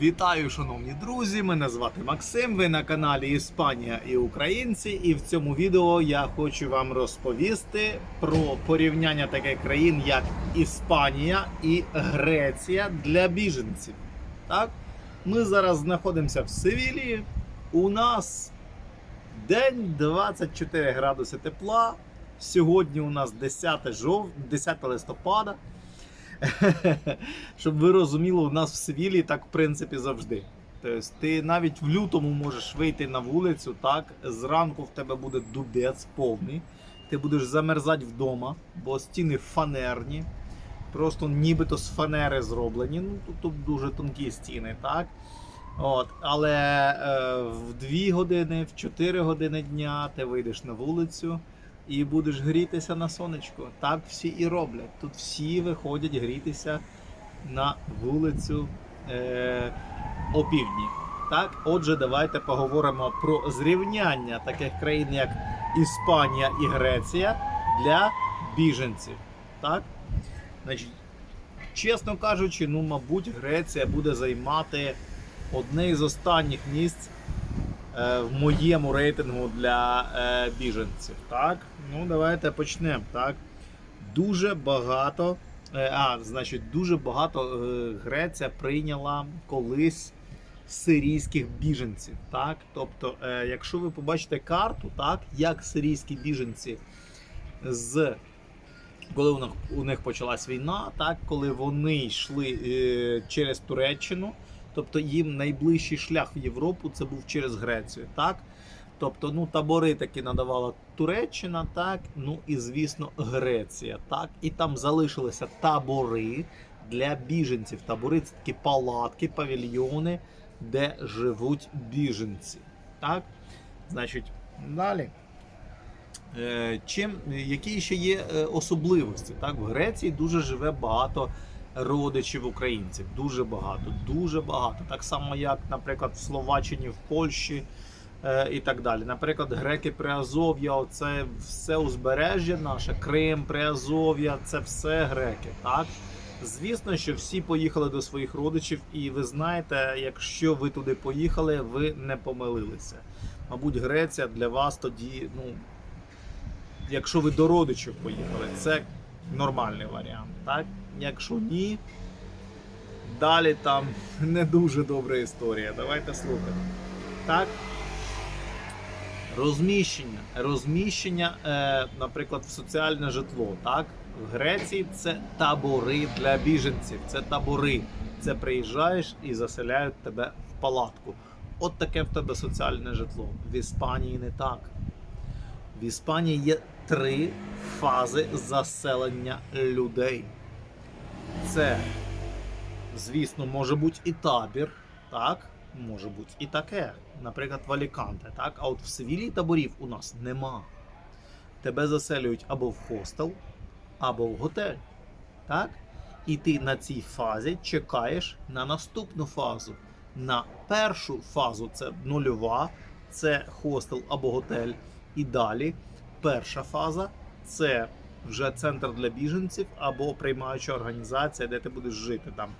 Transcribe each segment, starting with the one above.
Вітаю, шановні друзі! Мене звати Максим. Ви на каналі Іспанія і Українці. І в цьому відео я хочу вам розповісти про порівняння таких країн, як Іспанія і Греція для біженців. Так, ми зараз знаходимося в Севілії. У нас день 24 градуси тепла. Сьогодні у нас 10 жов... 10 листопада. Щоб ви розуміли, у нас в Севілії так в принципі завжди. Тобто ти навіть в лютому можеш вийти на вулицю, так, зранку в тебе буде дубець повний, ти будеш замерзати вдома, бо стіни фанерні, просто нібито з фанери зроблені. Ну, тут, тут дуже тонкі стіни, так? От, але е, в 2 години, в 4 години дня ти вийдеш на вулицю і будеш грітися на сонечку. Так всі і роблять. Тут всі виходять грітися на вулицю е, опівдні. Так, отже, давайте поговоримо про зрівняння таких країн, як Іспанія і Греція для біженців. Так? Значить, чесно кажучи, ну, мабуть, Греція буде займати одне із останніх місць в моєму рейтингу для е, біженців. Так, ну давайте почнемо. Так, дуже багато. е, А, значить, дуже багато е, Греція прийняла колись сирійських біженців. Так, тобто, е, якщо ви побачите карту, так, як сирійські біженці з коли у них, у них почалась війна, так, коли вони йшли е, через Туреччину, тобто їм найближчий шлях в Європу це був через Грецію. Так? Тобто, ну, табори таки надавала Туреччина, так, ну і звісно, Греція. Так, і там залишилися табори для біженців. Табори це такі палатки, павільйони, де живуть біженці. Так? Значить, далі. Е, Чим, які ще є е, особливості? Так, в Греції дуже живе багато родичів українців. Дуже багато, дуже багато. Так само, як, наприклад, в Словаччині, в Польщі е, і так далі. Наприклад, греки Приазов'я, оце все узбережжя наше, Крим, Приазов'я, це все греки. Так? Звісно, що всі поїхали до своїх родичів, і ви знаєте, якщо ви туди поїхали, ви не помилилися. Мабуть, Греція для вас тоді, ну, якщо ви до родичів поїхали, це нормальний варіант. Так? Якщо ні, далі там не дуже добра історія. Давайте слухати. Так? Розміщення. Розміщення, е, наприклад, в соціальне житло. Так? В Греції це табори для біженців. Це табори. Це приїжджаєш і заселяють тебе в палатку. От таке в тебе соціальне житло. В Іспанії не так. В Іспанії є три фази заселення людей. Це, звісно, може бути і табір, так? Може бути і таке. Наприклад, в Аліканте, так? А от в Севілії таборів у нас нема. Тебе заселюють або в хостел, або в готель. Так? І ти на цій фазі чекаєш на наступну фазу. На першу фазу це нульова, це хостел або готель. І далі перша фаза це вже центр для біженців або приймаюча організація, де ти будеш жити там.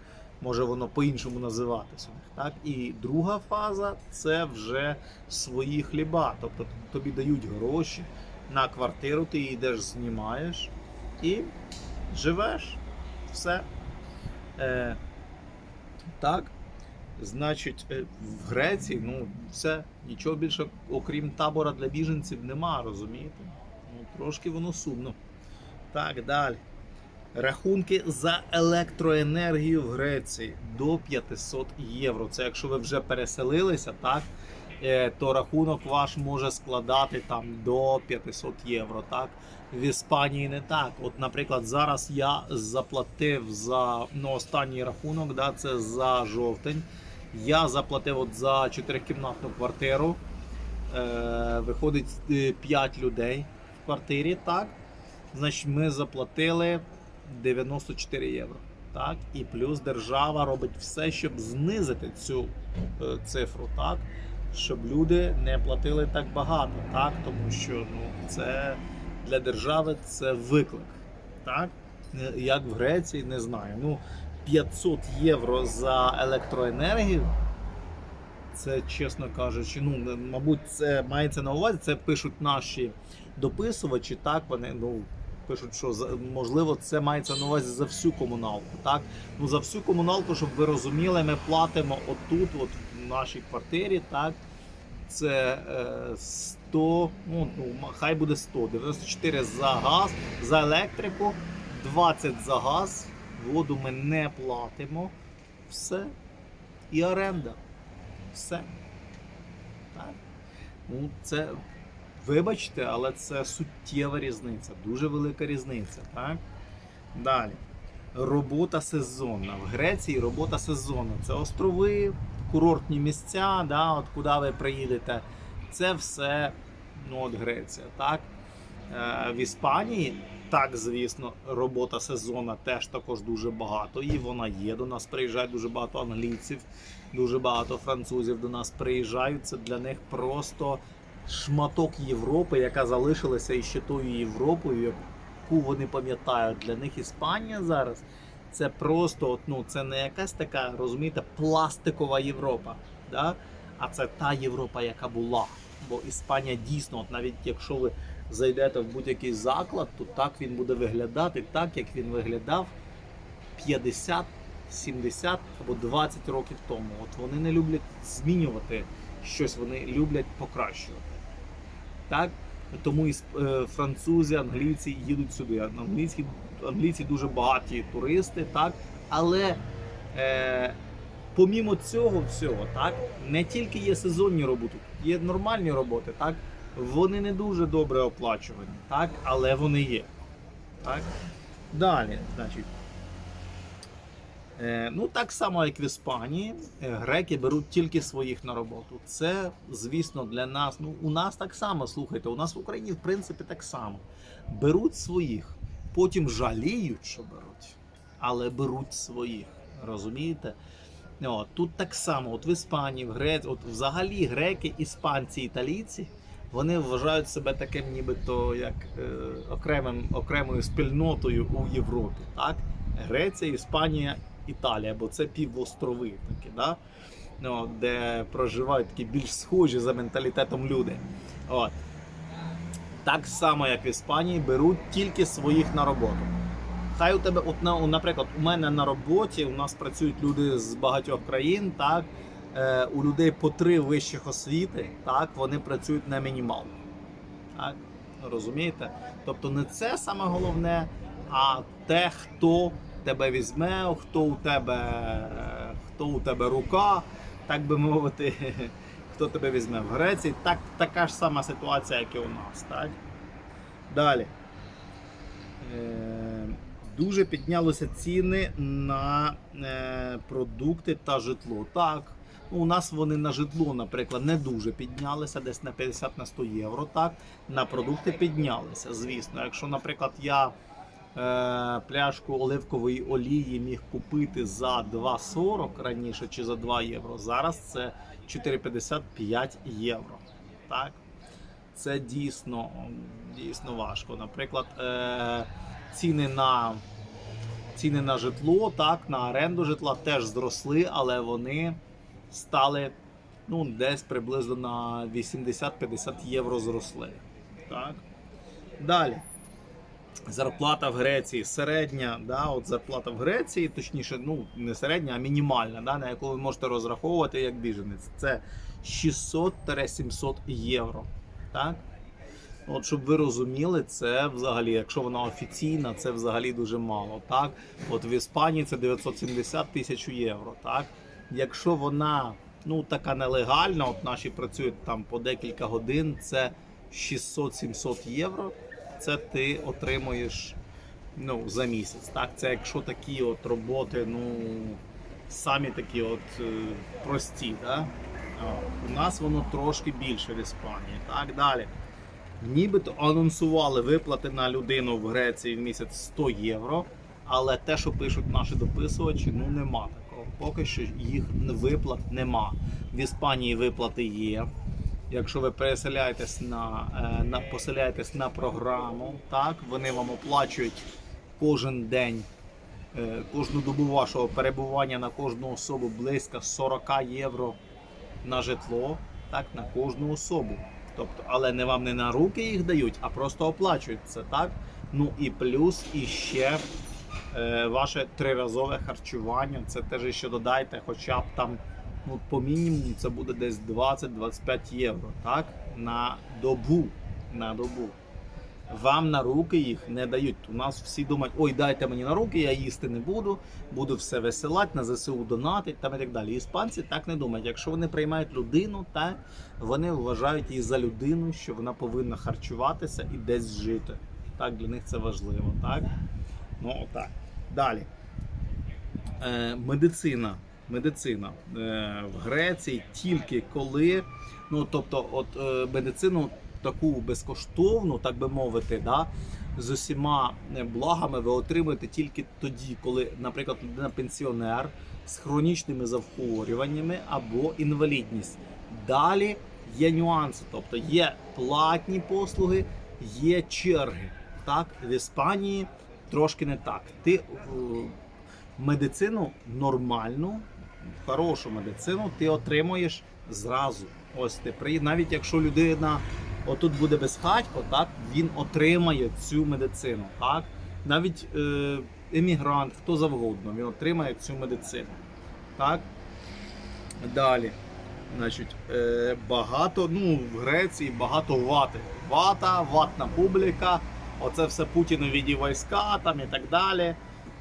Може воно по-іншому називатися. Так? І друга фаза це вже свої хліба. Тобто тобі дають гроші на квартиру, ти її йдеш, знімаєш і живеш. Все. Е, так. Значить, е, в Греції, ну, все, нічого більше, окрім табора для біженців, нема, розумієте? Ну, трошки воно сумно. Так, далі. Рахунки за електроенергію в Греції до 500 євро. Це якщо ви вже переселилися, так, е, то рахунок ваш може складати там до 500 євро. Так? В Іспанії не так. От, наприклад, зараз я заплатив за ну, останній рахунок, да, це за жовтень. Я заплатив от за чотирикімнатну квартиру. Е, виходить 5 людей в квартирі, так? Значить, ми заплатили 94 євро. Так? І плюс держава робить все, щоб знизити цю е, цифру, так? щоб люди не платили так багато, так? тому що ну, це для держави це виклик. Так? Е, Як в Греції, не знаю. Ну, 500 євро за електроенергію. Це, чесно кажучи, ну, мабуть, це мається на увазі. Це пишуть наші дописувачі, так, вони ну, пишуть, що можливо це мається на увазі за всю комуналку. Так? Ну, за всю комуналку, щоб ви розуміли, ми платимо отут, от в нашій квартирі, так, це е, 100, ну, ну, хай буде 100, 94 за газ, за електрику, 20 за газ, воду ми не платимо. Все. І оренда. Все. Так. Ну, це, вибачте, але це суттєва різниця, дуже велика різниця. Так? Далі. Робота сезонна. В Греції робота сезонна. Це острови, курортні місця, да, от куди ви приїдете. Це все ну, от Греція. Так? Е, в Іспанії, так, звісно, робота сезонна теж також дуже багато. І вона є. До нас приїжджає дуже багато англійців, дуже багато французів до нас приїжджають. Це для них просто шматок Європи, яка залишилася іще тою Європою, яку вони пам'ятають. Для них Іспанія зараз це просто ну, це не якась така, розумієте, пластикова Європа. Да? А це та Європа, яка була. Бо Іспанія дійсно, от навіть якщо ви зайдете в будь-який заклад, то так він буде виглядати, так як він виглядав 50, 70 або 20 років тому. От вони не люблять змінювати щось, вони люблять покращувати. Так? Тому і е, французи, англійці їдуть сюди. Англійці, англійці дуже багаті туристи, так? але е, помімо цього всього, так, не тільки є сезонні роботи, є нормальні роботи, так? Вони не дуже добре оплачувані, так? але вони є. Так? Далі, значить. Е, ну, так само, як в Іспанії, е, греки беруть тільки своїх на роботу. Це, звісно, для нас. Ну, у нас так само, слухайте, у нас в Україні, в принципі, так само. Беруть своїх, потім жаліють, що беруть, але беруть своїх. Розумієте? От, тут так само, от в Іспанії, в Греції, от взагалі греки, іспанці, італійці, вони вважають себе таким, нібито як е, окремим, окремою спільнотою у Європі. Так? Греція, Іспанія, Італія, бо це півострови такі, да? ну, де проживають такі більш схожі за менталітетом люди. От. Так само, як в Іспанії, беруть тільки своїх на роботу. Хай у тебе, от, на- наприклад, у мене на роботі у нас працюють люди з багатьох країн, так? Е, у людей по три вищих освіти, так, вони працюють на мінімалку. Так? Розумієте? Тобто не це саме головне, а те, хто тебе візьме, хто у тебе, е, хто у тебе рука, так би мовити, хто тебе візьме в Греції. Так, така ж сама ситуація, як і у нас. Так? Далі. Е, Дуже піднялися ціни на е, продукти та житло. Так, ну, у нас вони на житло, наприклад, не дуже піднялися, десь на 50 на 100 євро. Так, на продукти піднялися. Звісно, якщо, наприклад, я пляшку оливкової олії міг купити за 2,40 раніше чи за 2 євро, зараз це 4,55 євро. Так, це дійсно, дійсно важко. Наприклад, е, ціни на ціни на житло, так, на оренду житла теж зросли, але вони стали ну, десь приблизно на 80-50 євро зросли. Так. Далі. Зарплата в Греції середня, да, от зарплата в Греції, точніше, ну не середня, а мінімальна, да, на яку ви можете розраховувати як біженець. Це 600-700 євро. Так? От щоб ви розуміли, це взагалі, якщо вона офіційна, це взагалі дуже мало. Так, от в Іспанії це 970 тисяч євро. Так, якщо вона ну така нелегальна, от наші працюють там по декілька годин, це 600-700 євро. Це ти отримуєш ну, за місяць. Так, це якщо такі от роботи, ну самі такі от е, прості. Да? У нас воно трошки більше в Іспанії. Так далі. Нібито анонсували виплати на людину в Греції в місяць 100 євро, але те, що пишуть наші дописувачі, ну нема такого. Поки що їх виплат нема. В Іспанії виплати є. Якщо ви переселяєтесь на, е, на поселяєтесь на програму, так вони вам оплачують кожен день е, кожну добу вашого перебування на кожну особу близько 40 євро на житло, так, на кожну особу. Тобто, але не вам не на руки їх дають, а просто оплачують це, так? Ну і плюс іще е, ваше триразове харчування. Це теж ще додайте, хоча б там, ну, по мінімуму, це буде десь 20-25 євро, так? На добу. На добу. Вам на руки їх не дають. У нас всі думають, ой, дайте мені на руки, я їсти не буду, буду все висилати, на ЗСУ донатить там і так далі. Іспанці так не думають. Якщо вони приймають людину, та вони вважають її за людину, що вона повинна харчуватися і десь жити. Так, для них це важливо, так? Ну, отак. Далі. Е, медицина. Медицина е, в Греції тільки коли, ну тобто, от е, медицину таку безкоштовну, так би мовити, да, з усіма е, благами ви отримуєте тільки тоді, коли, наприклад, людина пенсіонер з хронічними захворюваннями або інвалідність. Далі є нюанси, тобто є платні послуги, є черги. Так, в Іспанії трошки не так. Ти медицину нормальну, хорошу медицину ти отримуєш зразу. Ось ти при навіть якщо людина отут буде безхатько, так він отримає цю медицину. Так, навіть е, емігрант, хто завгодно, він отримає цю медицину. Так. Далі. Значить, е, багато, ну, в Греції багато вати. Вата, ватна публіка, оце все Путінові війська там і так далі.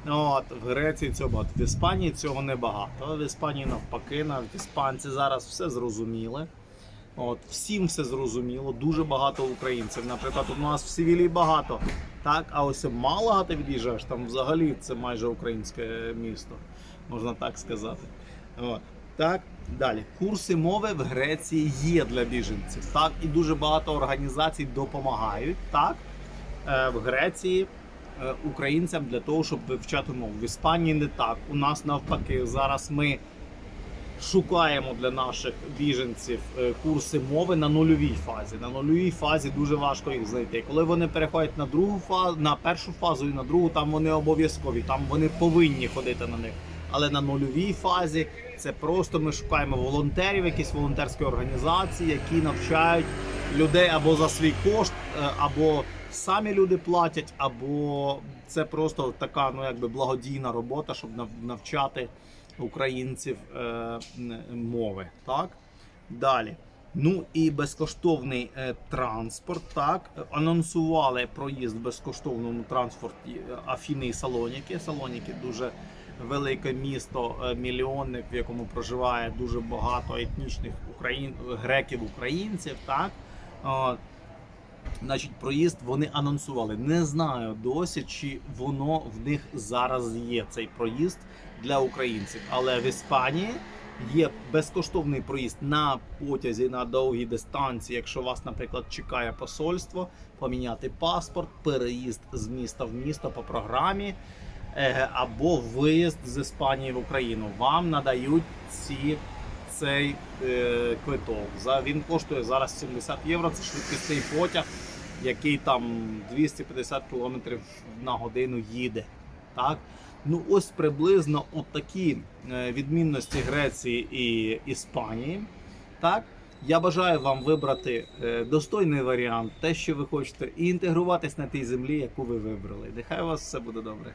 От, в Греції цього багато. В Іспанії цього не багато. В Іспанії навпаки, навіть іспанці зараз все зрозуміли. От, всім все зрозуміло, дуже багато українців. Наприклад, у нас в Севілії багато. Так, а ось Малага ти від'їжджаєш, там взагалі це майже українське місто, можна так сказати. От. Так, далі. Курси мови в Греції є для біженців. Так, і дуже багато організацій допомагають. Так, е, в Греції українцям для того, щоб вивчати мову. В Іспанії не так. У нас навпаки, зараз ми шукаємо для наших біженців е, курси мови на нульовій фазі. На нульовій фазі дуже важко їх знайти. Коли вони переходять на другу фазу, на першу фазу і на другу, там вони обов'язкові, там вони повинні ходити на них. Але на нульовій фазі це просто ми шукаємо волонтерів, якісь волонтерські організації, які навчають людей або за свій кошт, е, або самі люди платять, або це просто така ну якби благодійна робота, щоб навчати українців е, мови. Так далі. Ну і безкоштовний е, транспорт. Так анонсували проїзд в безкоштовному транспорті е, Афіни і Салоніки. Салоніки дуже велике місто, е, мільйонник, в якому проживає дуже багато етнічних україн... греків, українців. Так От. Значить, проїзд вони анонсували. Не знаю досі, чи воно в них зараз є цей проїзд для українців. Але в Іспанії є безкоштовний проїзд на потязі на довгій дистанції. Якщо вас, наприклад, чекає посольство, поміняти паспорт, переїзд з міста в місто по програмі. е, Або виїзд з Іспанії в Україну. Вам надають ці цей е, квиток. За він коштує зараз 70 євро. Це швидкісний потяг, який там 250 км на годину їде. Так? Ну ось приблизно от такі е, відмінності Греції і Іспанії. Так? Я бажаю вам вибрати е, достойний варіант, те, що ви хочете, і інтегруватись на тій землі, яку ви вибрали. Нехай у вас все буде добре.